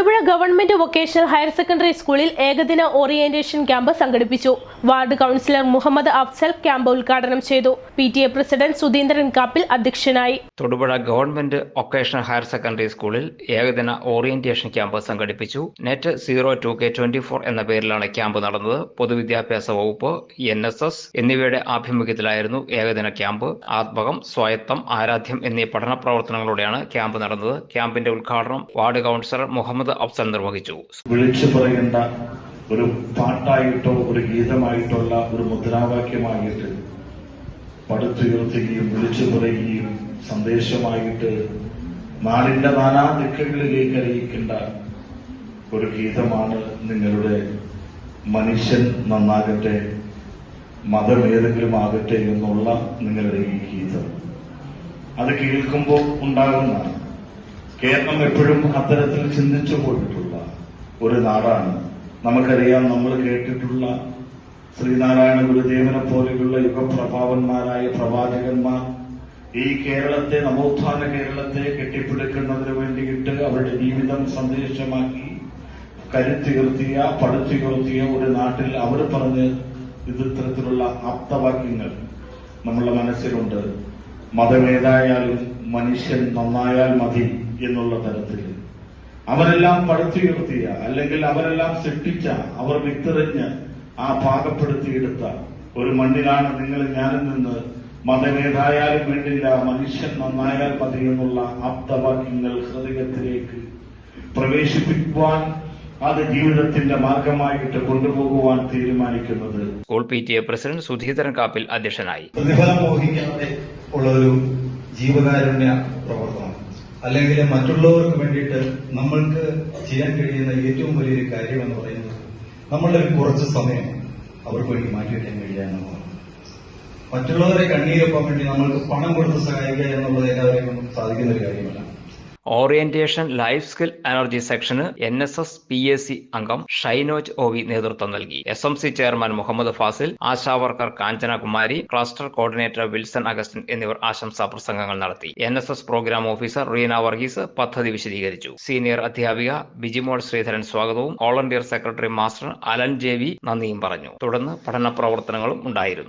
Government vocational higher secondary സ്കൂളിൽ ഏകദിന orientation camp സംഘടിപ്പിച്ചു. Ward councillor Muhammad Afzal camp ഉദ്ഘാടനം ചെയ്തു. P T A president Sudheendran Kappil അധ്യക്ഷനായി. Thodupuzha government vocational higher secondary സ്കൂളിൽ ഏകദിന ഓറിയന്റേഷൻ ക്യാമ്പ് സംഘടിപ്പിച്ചു. Net zero two K twenty four എന്ന പേരിലാണ് ക്യാമ്പ് നടന്നത്. പൊതുവിദ്യാഭ്യാസ വകുപ്പ് എൻ എസ് എസ് എന്നിവയുടെ ആഭിമുഖ്യത്തിലായിരുന്നു ഏകദിന ക്യാമ്പ്. ആത്മകം സ്വായത്തം ആരാധ്യം എന്നീ പഠന പ്രവർത്തനങ്ങളോടെയാണ് ക്യാമ്പ് നടന്നത്. ക്യാമ്പിന്റെ ഉദ്ഘാടനം വാർഡ് കൗൺസിലർ മുഹമ്മദ് അഫ്സൽ നിർവഹിച്ചു. വിളിച്ചു പറയേണ്ട ഒരു പാട്ടായിട്ടോ ഒരു ഗീതമായിട്ടുള്ള ഒരു മുദ്രാവാക്യമായിട്ട് പടുത്തുയർത്തുകയും വിളിച്ചു പറയുകയും സന്ദേശമായിട്ട് നാടിന്റെ നാനാ ദിക്കുകളിലേക്ക് അറിയിക്കേണ്ട ഒരു ഗീതമാണ് നിങ്ങളുടെ മനുഷ്യൻ നന്നാകട്ടെ മതം ഏതെങ്കിലും ആകട്ടെ എന്നുള്ള നിങ്ങളുടെ ഈ ഗീതം. അത് കേൾക്കുമ്പോൾ ഉണ്ടാകുന്ന കേരളം എപ്പോഴും അത്തരത്തിൽ ചിന്തിച്ചു പോയിട്ടുള്ള ഒരു നാടാണ്. നമുക്കറിയാം നമ്മൾ കേട്ടിട്ടുള്ള ശ്രീനാരായണ ഗുരുദേവനെ പോലെയുള്ള യുഗപ്രഭാവന്മാരായ പ്രവാചകന്മാർ ഈ കേരളത്തെ നവോത്ഥാന കേരളത്തെ കെട്ടിപ്പിടിക്കുന്നതിന് വേണ്ടിയിട്ട് അവരുടെ ജീവിതം സന്ദേശമാക്കി കരുത്തുയർത്തിയ പടുത്തുയർത്തിയ ഒരു നാട്ടിൽ അവർ പറഞ്ഞ് ഇത് ഇത്തരത്തിലുള്ള ആപ്തവാക്യങ്ങൾ നമ്മളുടെ മനസ്സിലുണ്ട്. മതമേതായാലും മനുഷ്യൻ നന്നായാൽ മതി. എന്നുള്ള തരത്തിൽ. അവരെല്ലാം പടുത്തുയർത്തിയ അല്ലെങ്കിൽ അവരെല്ലാം സൃഷ്ടിച്ച അവർ വിത്തെറിഞ്ഞ് ആ പാകപ്പെടുത്തിയെടുത്ത ഒരു മണ്ണിലാണ് നിങ്ങൾ ഞാനിൽ നിന്ന് മതമേതായാലും വേണ്ടില്ല മനുഷ്യൻ നന്നായാൽ മതി എന്നുള്ള ആപ്തവാക്യങ്ങൾ ഹൃദയത്തിലേക്ക് പ്രവേശിപ്പിക്കുവാൻ അത് ജീവിതത്തിന്റെ മാർഗമായിട്ട് കൊണ്ടുപോകുവാൻ തീരുമാനിക്കുന്നത്. School P T A president Sudheedharan Kappil അധ്യക്ഷനായി. പ്രതിഫലം മോഹിക്കാതെ ഉള്ള ഒരു ജീവകാരുണ്യ പ്രവർത്തനം. അല്ലെങ്കിൽ മറ്റുള്ളവർക്ക് വേണ്ടിയിട്ട് നമ്മൾക്ക് ചെയ്യാൻ കഴിയുന്ന ഏറ്റവും വലിയൊരു കാര്യം എന്ന് പറയുന്നത് നമ്മളുടെ ഒരു കുറച്ച് സമയം അവർക്ക് വേണ്ടി മാറ്റിവെക്കാൻ കഴിയുക എന്നുള്ളതാണ് മറ്റുള്ളവരെ കണ്ണീരൊപ്പം വേണ്ടി നമ്മൾക്ക് പണം കൊടുത്ത് സഹായിക്കുക എന്നുള്ളത് എല്ലാവരെയും സാധിക്കുന്ന ഒരു കാര്യമല്ല. ഓറിയന്റേഷൻ ലൈഫ് സ്കിൽ എനർജി സെക്ഷന് N S S P S C അംഗം ഷൈനോജ് ഓവി നേതൃത്വം നൽകി. S M C chairman Muhammad Fazil Asha worker Kanchana Kumari cluster coordinator Wilson Augustine എന്നിവർ ആശംസാ പ്രസംഗങ്ങൾ നടത്തി. N S S programme officer Reena Varghese പദ്ധതി വിശദീകരിച്ചു. Senior അധ്യാപിക ബിജിമോൾ ശ്രീധരൻ സ്വാഗതവും volunteer secretary master Alan J V നന്ദിയും പറഞ്ഞു. തുടർന്ന് പഠന പ്രവർത്തനങ്ങളും ഉണ്ടായിരുന്നു.